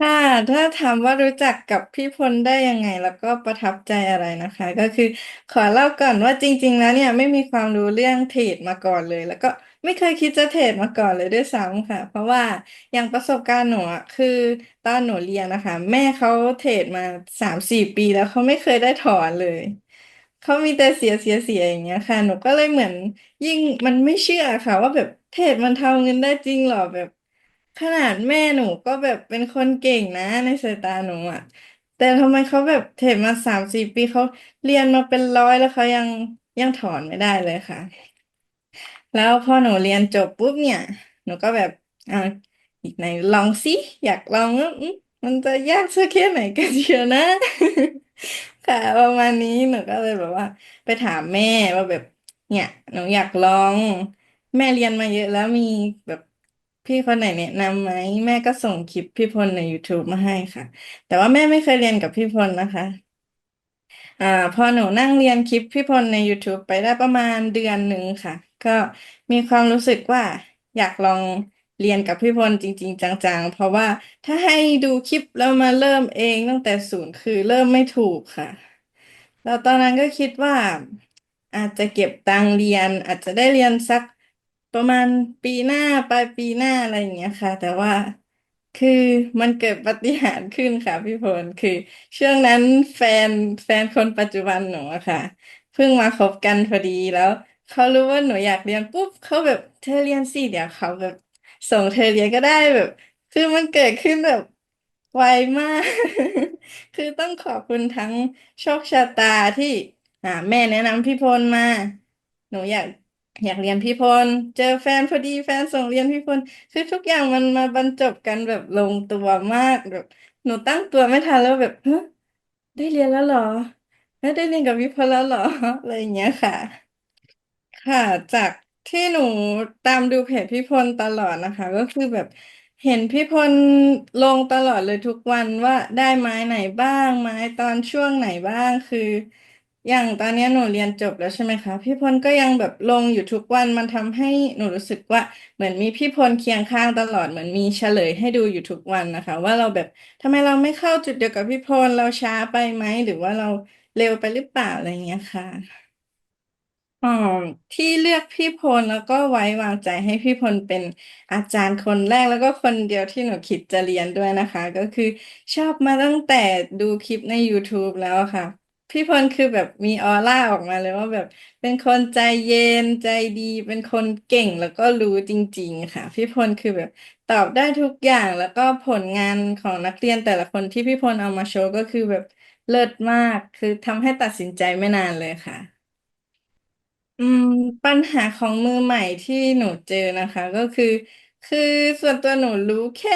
ค่ะ ถ้าถามว่ารู้จักกับพี่พลได้ยังไง แล้วก็ประทับใจอะไรนะคะ ก็คือขอเล่าก่อนว่าจริง ๆ แล้วเนี่ยไม่มีความรู้เรื่องเทรดมาก่อนเลย แล้วก็ไม่เคยคิดจะเทรดมาก่อนเลยด้วยซ้ำค่ะ เพราะว่าอย่างประสบการณ์หนูอะคือตอนหนูเรียนนะคะ แม่เขาเทรดมาสามสี่ปีแล้วเขาไม่เคยได้ถอนเลย เขามีแต่เสียเสียเสียอย่างเงี้ยค่ะ หนูก็เลยเหมือนยิ่งมันไม่เชื่อค่ะ ว่าแบบเทรดมันทำเงินได้จริงเหรอแบบ ขนาดแม่หนูก็แบบเป็นคนเก่งนะในสายตาหนูอะ แต่ทำไมเขาแบบเทรดมาสามสี่ปีเขาเรียนมาเป็นร้อยแล้วเขายังยังถอนไม่ได้เลยค่ะ แล้วพอหนูเรียนจบปุ๊บเนี่ย หนูก็แบบอ่าอีกไหนลองสิอยากลองว่าอืมมันจะยากสักแค่ไหนกันเชียวนะ ค่ะประมาณนี้หนูก็เลยแบบว่า ไปถามแม่ว่าแบบ เนี่ย หนูอยากลอง แม่เรียนมาเยอะแล้วมีแบบ พี่คนไหนแนะนำไหมแม่ก็ส่งคลิปพี่พลใน YouTube มาให้ค่ะ แต่ว่าแม่ไม่เคยเรียนกับพี่พลนะคะ อ่า พอหนูนั่งเรียนคลิปพี่พลใน YouTube ไปได้ประมาณเดือนหนึ่งค่ะ ก็มีความรู้สึกว่าอยากลองเรียนกับพี่พลจริง ๆ จังๆ เพราะว่าถ้าให้ดูคลิปแล้วมาเริ่มเองตั้งแต่ศูนย์คือเริ่มไม่ถูกค่ะ แล้วตอนนั้นก็คิดว่า อาจจะเก็บตังค์เรียนอาจจะได้เรียนสัก ประมาณปีหน้าปลายปีหน้าอะไรอย่างเงี้ยค่ะ แต่ว่าคือมันเกิดปาฏิหาริย์ขึ้นค่ะพี่พลคือช่วงนั้นแฟนแฟนคนปัจจุบันหนูอะค่ะเพิ่งมาคบกันพอดีแล้วเขารู้ว่าหนูอยากเรียนปุ๊บเขาแบบเธอเรียนสิเดี๋ยวเขาแบบ ส่งเธอเรียนก็ได้แบบ คือมันเกิดขึ้นแบบไวมาก คือต้องขอบคุณทั้งโชคชะตาที่ อ่า แม่แนะนำพี่พลมา หนูอยาก อยากเรียนพี่พล เจอแฟนพอดีแฟนส่งเรียนพี่พล คือทุกอย่างมันมาบรรจบกันแบบลงตัวมากแบบ หนูตั้งตัวไม่ทันแล้วแบบฮะได้เรียนแล้วเหรอเฮ้ยได้เรียนกับวิพลแล้วเหรออะไรอย่างเงี้ยค่ะ ค่ะ จากที่หนูตามดูเพจพี่พลตลอดนะคะ ก็คือแบบเห็นพี่พลลงตลอดเลยทุกวันว่าได้ไม้ไหนบ้าง ไม้ตอนช่วงไหนบ้างคือ อย่างตอนเนี้ยหนูเรียนจบแล้วใช่ไหมคะ พี่พลก็ยังแบบลงอยู่ทุกวันมันทำให้หนูรู้สึกว่าเหมือนมีพี่พลเคียงข้างตลอดเหมือนมีเฉลยให้ดูอยู่ทุกวันนะคะ ว่าเราแบบทำไมเราไม่เข้าจุดเดียวกับพี่พลเราช้าไปไหมหรือว่าเราเร็วไปหรือเปล่าอะไรอย่างเงี้ยค่ะอ๋อที่เลือกพี่พลแล้วก็ไว้วางใจให้พี่พลเป็นอาจารย์คนแรกแล้วก็คนเดียวที่หนูคิดจะเรียนด้วยนะคะ ก็คือชอบมาตั้งแต่ดูคลิปใน YouTube แล้วค่ะ พี่พลคือแบบมีออร่าออกมาเลยว่าแบบเป็นคนใจเย็นใจดี เป็นคนเก่งแล้วก็รู้จริง ๆ ค่ะ พี่พลคือแบบตอบได้ทุกอย่างแล้วก็ผลงานของนักเรียนแต่ละคนที่พี่พลเอามาโชว์ก็คือแบบเลิศมากคือทำให้ตัดสินใจไม่นานเลยค่ะ อืมปัญหาของมือใหม่ที่หนูเจอนะคะ ก็คือ คือส่วนตัวหนูรู้แค่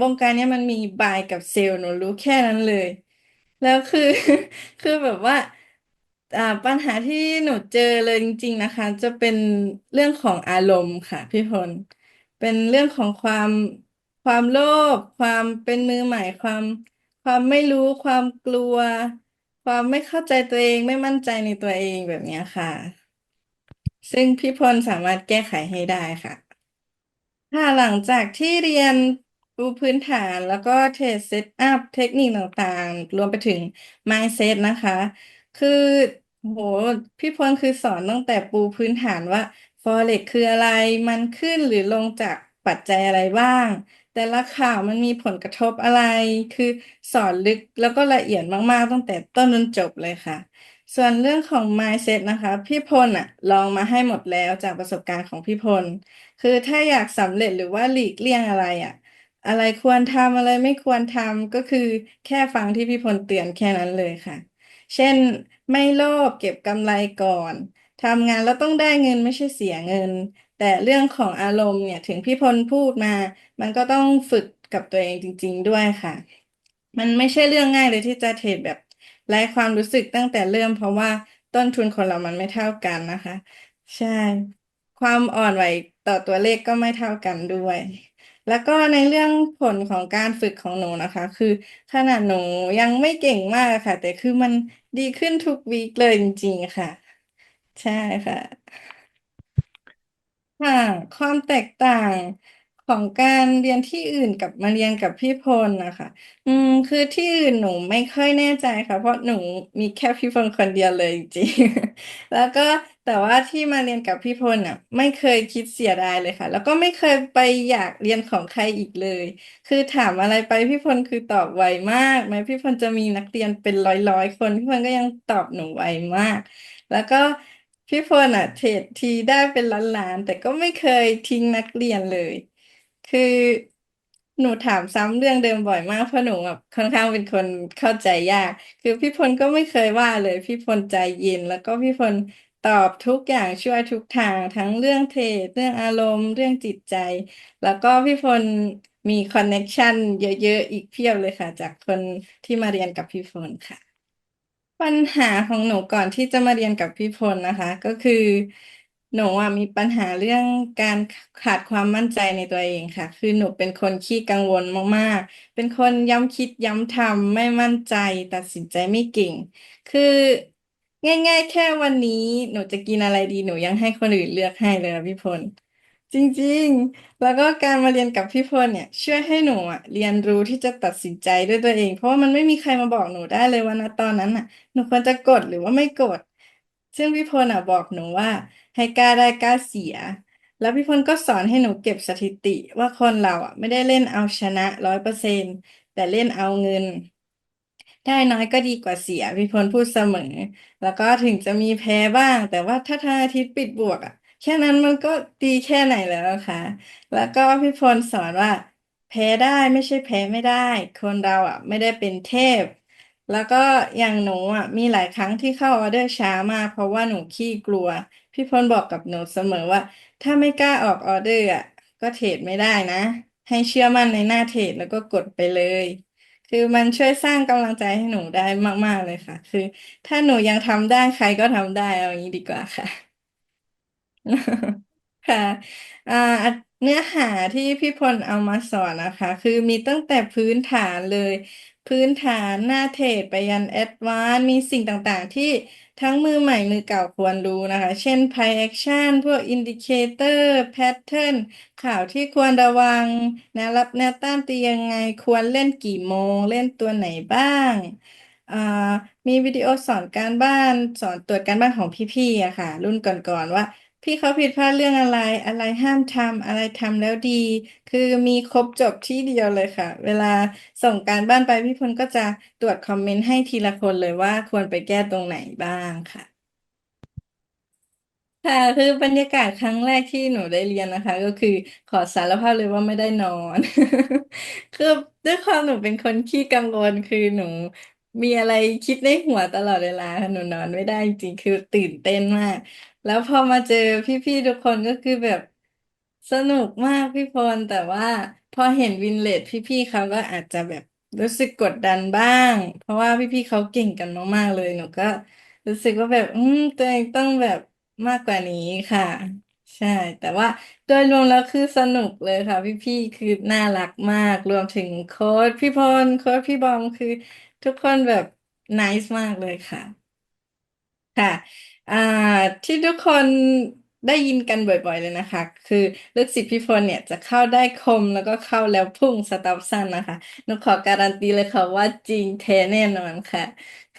วงการเนี้ยมันมีบายกับเซลล์หนูรู้แค่นั้นเลย แล้วคือ คือแบบว่า อ่า ปัญหาที่หนูเจอเลยจริง ๆ นะคะ จะเป็นเรื่องของอารมณ์ค่ะพี่พลเป็นเรื่องของความความโลภความเป็นมือใหม่ความ ความไม่รู้ความกลัว ความไม่เข้าใจตัวเองไม่มั่นใจในตัวเองแบบเนี้ยค่ะ ซึ่งพี่พลสามารถแก้ไขให้ได้ค่ะ ค่ะหลังจากที่เรียน ปูพื้นฐานแล้วก็เทรดเซตอัพเทคนิคต่างๆ รวมไปถึง mindset นะคะ คือโหพี่พลคือสอนตั้งแต่ปูพื้นฐานว่า Forex คืออะไรมันขึ้นหรือลงจากปัจจัยอะไรบ้าง แต่ละข่าวมันมีผลกระทบอะไร คือสอนลึกแล้วก็ละเอียดมากๆตั้งแต่ต้นจนจบเลยค่ะ ส่วนเรื่องของ mindset นะคะ พี่พลอะลองมาให้หมดแล้วจากประสบการณ์ของพี่พล คือถ้าอยากสำเร็จหรือว่าหลีกเลี่ยงอะไรอะ อะไรควรทำอะไรไม่ควรทำก็คือแค่ฟังที่พี่พลเตือนแค่นั้นเลยค่ะ เช่นไม่โลภเก็บกำไรก่อนทำงานแล้วต้องได้เงินไม่ใช่เสียเงิน แต่เรื่องของอารมณ์เนี่ยถึงพี่พลพูดมา มันก็ต้องฝึกกับตัวเองจริง ๆ ด้วยค่ะ มันไม่ใช่เรื่องง่ายเลยที่จะเทรดแบบไร้ความรู้สึกตั้งแต่เริ่มเพราะว่าต้นทุนคนเรามันไม่เท่ากันนะคะ ใช่ ความอ่อนไหวต่อตัวเลขก็ไม่เท่ากันด้วย แล้วก็ในเรื่องผลของการฝึกของหนูนะคะ คือขนาดหนูยังไม่เก่งมากค่ะ แต่คือมันดีขึ้นทุกวีคเลยจริงๆค่ะ ใช่ค่ะค่ะความแตกต่างของการเรียนที่อื่นกับมาเรียนกับพี่พลนะคะ อืม คือที่อื่นหนูไม่ค่อยแน่ใจค่ะ เพราะหนูมีแค่พี่พลคนเดียวเลยจริงๆ แล้วก็ แต่ว่าที่มาเรียนกับพี่พลน่ะ ไม่เคยคิดเสียดายเลยค่ะ แล้วก็ไม่เคยไปอยากเรียนของใครอีกเลย คือถามอะไรไปพี่พลคือตอบไวมากแม้พี่พลจะมีนักเรียนเป็นร้อยร้อยคนพี่พลก็ยังตอบหนูไวมาก แล้วก็พี่พลอะเทรดทีได้เป็นล้านๆแต่ก็ไม่เคยทิ้งนักเรียนเลย คือหนูถามซ้ำเรื่องเดิมบ่อยมากเพราะหนูแบบค่อนข้างเป็นคนเข้าใจยาก คือพี่พลก็ไม่เคยว่าเลย พี่พลใจเย็นแล้วก็พี่พล ตอบทุกอย่างช่วยทุกทางทั้งเรื่องเทรดเรื่องอารมณ์ เรื่องจิตใจ แล้วก็พี่พลมีคอนเน็กชันเยอะๆ อีกเพียบเลยค่ะ จากคนที่มาเรียนกับพี่พลค่ะ ปัญหาของหนูก่อนที่จะมาเรียนกับพี่พลนะคะ ก็คือ หนูอะมีปัญหาเรื่องการขาดความมั่นใจในตัวเองค่ะ คือหนูเป็นคนขี้กังวลมากๆ เป็นคนย้ำคิดย้ำทำไม่มั่นใจ ตัดสินใจไม่เก่ง คือ ง่ายๆ แค่วันนี้หนูจะกินอะไรดีหนูยังให้คนอื่นเลือกให้เลยนะพี่พลจริงๆ แล้วก็การมาเรียนกับพี่พลเนี่ย ช่วยให้หนูอะเรียนรู้ที่จะตัดสินใจด้วยตัวเอง เพราะว่ามันไม่มีใครมาบอกหนูได้เลยว่าณตอนนั้นอะ หนูควรจะกดหรือว่าไม่กด ซึ่งพี่พลอะบอกหนูว่า ให้กล้าได้กล้าเสีย แล้วพี่พลก็สอนให้หนูเก็บสถิติว่าคนเราอะไม่ได้เล่นเอาชนะร้อยเปอร์เซ็นต์แต่เล่นเอาเงิน ได้น้อยก็ดีกว่าเสียพี่พลพูดเสมอ แล้วก็ถึงจะมีแพ้บ้าง แต่ว่าถ้าทางอาทิตย์ปิดบวกอะ แค่นั้นมันก็ดีแค่ไหนแล้วนะคะแล้วก็พี่พลสอนว่า แพ้ได้ไม่ใช่แพ้ไม่ได้ คนเราอะ ไม่ได้เป็นเทพ แล้วก็อย่างหนูอะมีหลายครั้งที่เข้าออเดอร์ช้ามากเพราะว่าหนูขี้กลัว พี่พลบอกกับหนูเสมอว่า ถ้าไม่กล้าออกออเดอร์อะก็เทรดไม่ได้นะ ให้เชื่อมั่นในหน้าเทรดแล้วก็กดไปเลย คือมันช่วยสร้างกำลังใจให้หนูได้มาก ๆ เลยค่ะ คือ ถ้าหนูยังทำได้ใครก็ทำได้เอาอย่างนี้ดีกว่าค่ะ ค่ะอ่าเนื้อหาที่พี่พลเอามาสอนนะคะ คือมีตั้งแต่พื้นฐานเลย พื้นฐานหน้าเทรดไปยันแอดวานมีสิ่งต่างๆ ที่ทั้งมือใหม่มือเก่าควรรู้นะคะ เช่น price action พวก indicator pattern ข่าวที่ควรระวังแนวรับแนวต้านตียังไงควรเล่นกี่โมง เล่นตัวไหนบ้างมีวิดีโอสอนการบ้านสอนตรวจการบ้านของพี่ๆอะค่ะ รุ่นก่อนๆว่า พี่เขาผิดพลาดเรื่องอะไร อะไรห้ามทำอะไรทำแล้วดี คือมีครบจบที่เดียวเลยค่ะ เวลาส่งการบ้านไปพี่พลก็จะตรวจคอมเมนต์ให้ทีละคนเลยว่าควรไปแก้ตรงไหนบ้างค่ะ ค่ะ คือบรรยากาศครั้งแรกที่หนูได้เรียนนะคะ ก็คือขอสารภาพเลยว่าไม่ได้นอน คือด้วยความหนูเป็นคนขี้กังวลคือหนู มีอะไรคิดในหัวตลอดเวลาค่ะหนูนอนไม่ได้จริงๆคือตื่นเต้นมาก แล้วพอมาเจอพี่ๆทุกคนก็คือแบบสนุกมากพี่พลแต่ว่าพอเห็นวินเลทพี่ๆเขาก็อาจจะแบบรู้สึกกดดันบ้าง เพราะว่าพี่ๆเขาเก่งกันมากๆเลยหนูก็รู้สึกว่าแบบอืมตัวเองต้องแบบมากกว่านี้ค่ะ ใช่ แต่ว่าโดยรวมแล้วคือสนุกเลยค่ะ พี่ๆคือน่ารักมาก รวมถึงโค้ชพี่พลโค้ชพี่บอมคือ ทุกคนแบบไนซ์มากเลยค่ะ ค่ะอ่าที่ทุกคนได้ยินกันบ่อยๆเลยนะคะ คือลูกศิษย์พี่พลเนี่ยจะเข้าได้คมแล้วก็เข้าแล้วพุ่งสต็อปสั้นนะคะหนูขอการันตีเลยค่ะว่าจริงแท้แน่นอนค่ะ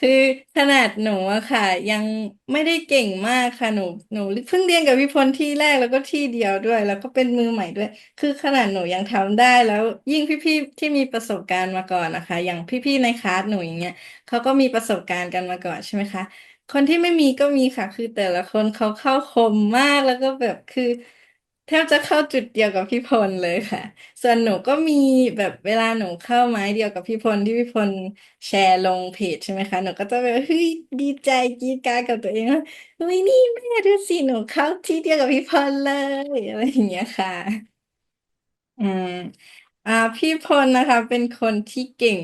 คือขนาดหนูอะค่ะ ยังไม่ได้เก่งมากค่ะหนูหนูเพิ่งเรียนกับพี่พลที่แรกแล้วก็ที่เดียวด้วย แล้วก็เป็นมือใหม่ด้วย คือขนาดหนูยังทำได้แล้วยิ่งพี่ๆที่มีประสบการณ์มาก่อนนะคะ อย่างพี่ๆในคลาสหนูอย่างเงี้ยเขาก็มีประสบการณ์กันมาก่อนใช่ไหมคะ คนที่ไม่มีก็มีค่ะ คือแต่ละคนเขาเข้าคมมากแล้วก็แบบคือ ทบจะเข้าจุดเดียวกับพี่พลเลยค่ะ ส่วนหนูก็มีแบบเวลาหนูเข้าไม้เดียวกับพี่พลที่พี่พลแชร์ลงเพจใช่ไหมคะ หนูก็จะแบบเฮ้ยดีใจกรี๊ดกราดกับตัวเองว่าเฮ้ยนี่แม่ดูสิหนูเข้าที่เดียวกับพี่พลเลยอะไรอย่างเงี้ยค่ะ อืม อ่าพี่พลนะคะ เป็นคนที่เก่ง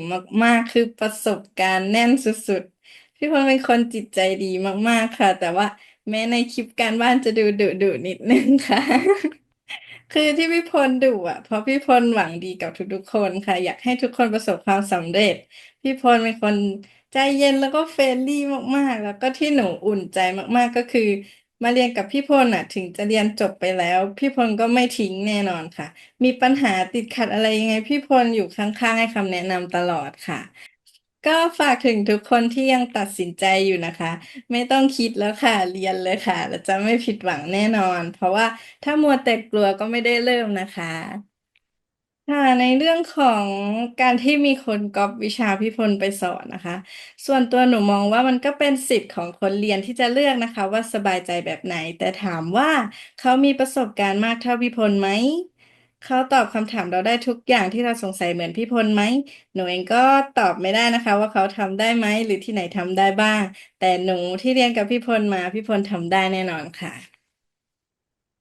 มากๆ คือประสบการณ์แน่นสุดๆ พี่พลเป็นคนจิตใจดีมากๆค่ะ แต่ว่าแม้ในคลิปการบ้านจะดูดุดุนิดนึงค่ะ คือที่พี่พลดุอะ เพราะพี่พลหวังดีกับทุกๆคนค่ะ อยากให้ทุกคนประสบความสำเร็จ พี่พลเป็นคนใจเย็นแล้วก็เฟรนลี่มากๆ แล้วก็ที่หนูอุ่นใจมากๆก็คือ มาเรียนกับพี่พลน่ะ ถึงจะเรียนจบไปแล้ว พี่พลก็ไม่ทิ้งแน่นอนค่ะ มีปัญหาติดขัดอะไรยังไง พี่พลอยู่ข้างๆให้คำแนะนำตลอดค่ะ ก็ฝากถึงทุกคนที่ยังตัดสินใจอยู่นะคะ ไม่ต้องคิดแล้วค่ะ เรียนเลยค่ะ แล้วจะไม่ผิดหวังแน่นอน เพราะว่าถ้ามัวแต่กลัวก็ไม่ได้เริ่มนะคะค่ะในเรื่องของการที่มีคนก๊อปวิชาพี่พลไปสอนนะคะ ส่วนตัวหนูมองว่ามันก็เป็นสิทธิ์ของคนเรียนที่จะเลือกนะคะ ว่าสบายใจแบบไหน แต่ถามว่าเขามีประสบการณ์มากเท่าพี่พลไหม เขาตอบคำถามเราได้ทุกอย่างที่เราสงสัยเหมือนพี่พลไหม หนูเองก็ตอบไม่ได้นะคะ ว่าเขาทำได้ไหมหรือที่ไหนทำได้บ้าง แต่หนูที่เรียนกับพี่พลมาพี่พลทำได้แน่นอนค่ะ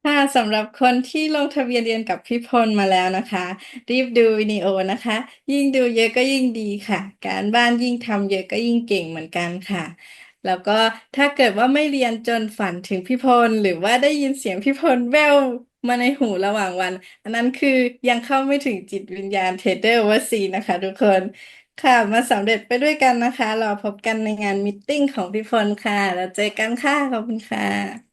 ค่ะสำหรับคนที่ลงทะเบียนเรียนกับพี่พลมาแล้วนะคะ รีบดูวิดีโอนะคะ ยิ่งดูเยอะก็ยิ่งดีค่ะ การบ้านยิ่งทำเยอะก็ยิ่งเก่งเหมือนกันค่ะแล้วก็ถ้าเกิดว่าไม่เรียนจนฝันถึงพี่พลหรือว่าได้ยินเสียงพี่พลแว่ว มาในหูระหว่างวัน อันนั้นคือยังเข้าไม่ถึงจิตวิญญาณเทรดเดอร์วซีนะคะทุกคนค่ะ มาสำเร็จไปด้วยกันนะคะรอพบกันในงานมิทติ้งของพี่พลค่ะ แล้วเจอกันค่ะ ขอบคุณค่ะ